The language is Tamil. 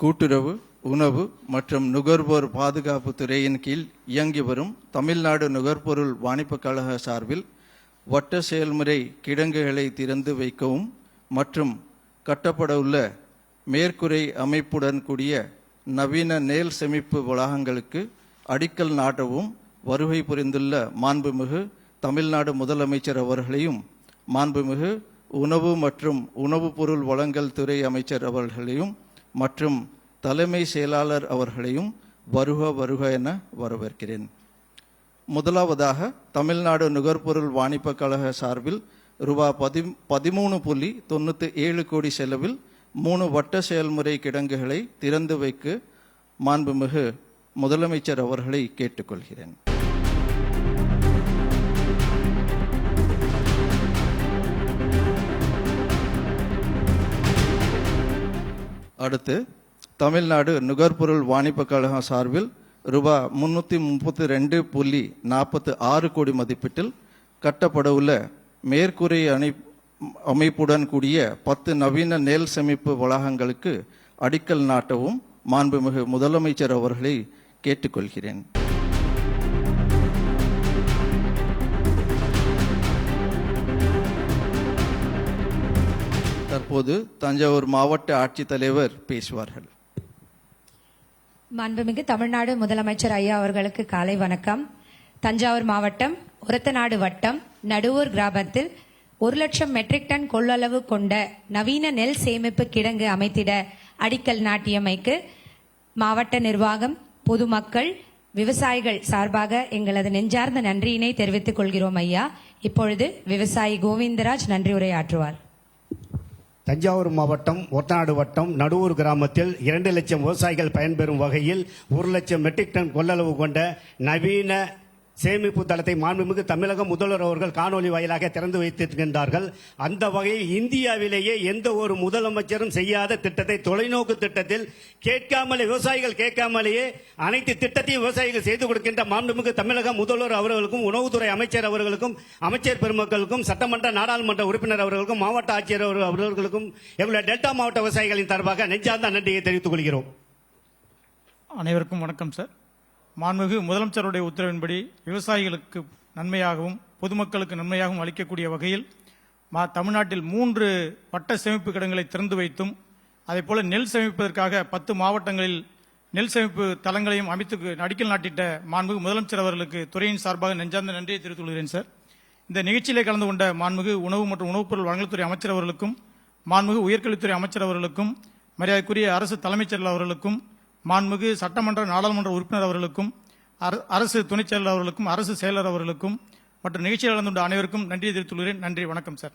கூட்டுறவு உணவு மற்றும் நுகர்வோர் பாதுகாப்பு துறையின் கீழ் இயங்கி வரும் தமிழ்நாடு நுகர்பொருள் வாணிபக் கழக சார்பில் வட்ட செயல்முறை கிடங்குகளை திறந்து வைக்கவும் மற்றும் கட்டப்படவுள்ள மேற்குறை மேற்கூரை அமைப்புடன் கூடிய நவீன நேல் சேமிப்பு வளாகங்களுக்கு அடிக்கல் நாட்டவும் வருகை புரிந்துள்ள மாண்புமிகு தமிழ்நாடு முதலமைச்சர் அவர்களையும் மாண்புமிகு உணவு மற்றும் உணவுப் பொருள் வழங்கல் துறை அமைச்சர் அவர்களையும் மற்றும் தலைமை செயலாளர் அவர்களையும் வருக வருக என வரவேற்கிறேன். முதலாவதாக தமிழ்நாடு நுகர்பொருள் வாணிபக் கழக சார்பில் ரூபா பதி பதிமூணு புள்ளி தொண்ணூற்றி ஏழு கோடி செலவில் மூணு வட்ட செயல்முறை கிடங்குகளை திறந்து வைக்க மாண்புமிகு முதலமைச்சர் அவர்களை கேட்டுக்கொள்கிறேன். அடுத்து தமிழ்நாடு நுகர்பொருள் வாணிப கழகம் சார்பில் ரூபாய் முன்னூற்றி முப்பத்தி ரெண்டு புள்ளி நாற்பத்தி ஆறு கோடி மதிப்பீட்டில் கட்டப்பட உள்ள மேற்கூரை அணி அமைப்புடன் கூடிய பத்து நவீன நெல் சேமிப்பு வளாகங்களுக்கு அடிக்கல் நாட்டவும் மாண்புமிகு முதலமைச்சர் அவர்களை கேட்டுக்கொள்கிறேன். தற்போது தஞ்சாவூர் மாவட்ட ஆட்சித்தலைவர் பேசுவார்கள். மாண்புமிகு தமிழ்நாடு முதலமைச்சர் ஐயா அவர்களுக்கு காலை வணக்கம். தஞ்சாவூர் மாவட்டம் ஒரத்தநாடு வட்டம் நடுவூர் கிராமத்தில் ஒரு லட்சம் மெட்ரிக் டன் கொள்ளளவு கொண்ட நவீன நெல் சேமிப்பு கிடங்கு அமைத்திட அடிக்கல் நாட்டியமைக்கு மாவட்ட நிர்வாகம் பொதுமக்கள் விவசாயிகள் சார்பாக எங்களது நெஞ்சார்ந்த நன்றியினை தெரிவித்துக் கொள்கிறோம் ஐயா. இப்பொழுது விவசாயி கோவிந்தராஜ் நன்றி உரையாற்றுவார் தஞ்சாவூர் மாவட்டம் ஒத்தநாடு வட்டம் நடுவூர் கிராமத்தில் இரண்டு லட்சம் விவசாயிகள் பயன்பெறும் வகையில் ஒரு லட்சம் மெட்ரிக் டன் கொள்ளளவு கொண்ட நவீன சேமிப்பு தளத்தை மாண்புமிகு தமிழக முதல்வர் அவர்கள் காணொலி வாயிலாக திறந்து வைத்திருக்கின்றார்கள். அந்த வகையில் இந்தியாவிலேயே எந்த ஒரு முதலமைச்சரும் செய்யாத திட்டத்தை தொலைநோக்கு திட்டத்தில் கேட்காமலே விவசாயிகள் கேட்காமலேயே அனைத்து திட்டத்தையும் விவசாயிகள் செய்து கொடுக்கின்ற மாண்புமிகு தமிழக முதல்வர் அவர்களுக்கும் உணவுத்துறை அமைச்சர் அவர்களுக்கும் அமைச்சர் பெருமக்களுக்கும் சட்டமன்ற நாடாளுமன்ற உறுப்பினர் அவர்களுக்கும் மாவட்ட ஆட்சியர் அவர் அவர்களுக்கும் எங்களுடைய டெல்டா மாவட்ட விவசாயிகளின் சார்பாக நெஞ்சார்ந்த நன்றியை தெரிவித்துக் கொள்கிறோம். அனைவருக்கும் வணக்கம் சார். மாண்புமிகு முதலமைச்சருடைய உத்தரவின்படி விவசாயிகளுக்கு நன்மையாகவும் பொதுமக்களுக்கு நன்மையாகவும் அளிக்கக்கூடிய வகையில் மா தமிழ்நாட்டில் மூன்று வட்ட சேமிப்பு கிடங்களை திறந்து வைத்தும் அதேபோல நெல் சேமிப்பதற்காக பத்து மாவட்டங்களில் நெல் சேமிப்பு தளங்களையும் அமைத்து அடிக்கல் நாட்டிட்ட மாண்புமிகு முதலமைச்சர் அவர்களுக்கு துறையின் சார்பாக நெஞ்சார்ந்த நன்றியை தெரிவித்துக் கொள்கிறேன் சார். இந்த நிகழ்ச்சியிலே கலந்து கொண்ட மாண்புமிகு உணவு மற்றும் உணவுப் பொருள் வழங்கல்துறை அமைச்சர் அவர்களுக்கும் மாண்புமிகு உயர்கல்வித்துறை அமைச்சர் அவர்களுக்கும் மரியாதைக்குரிய அரசு தலைமைச் செயலர் அவர்களுக்கும் மாண்புமிகு சட்டமன்ற நாடாளுமன்ற உறுப்பினர் அவர்களுக்கும் அர- அரசு துணைச் செயலர் அவர்களுக்கும் அரசு செயலர் அவர்களுக்கும் மற்றும் நிகழ்ச்சியில் நடந்துள்ள அனைவருக்கும் நன்றியை தெரிவித்துள்ளேன் நன்றி வணக்கம் சார்.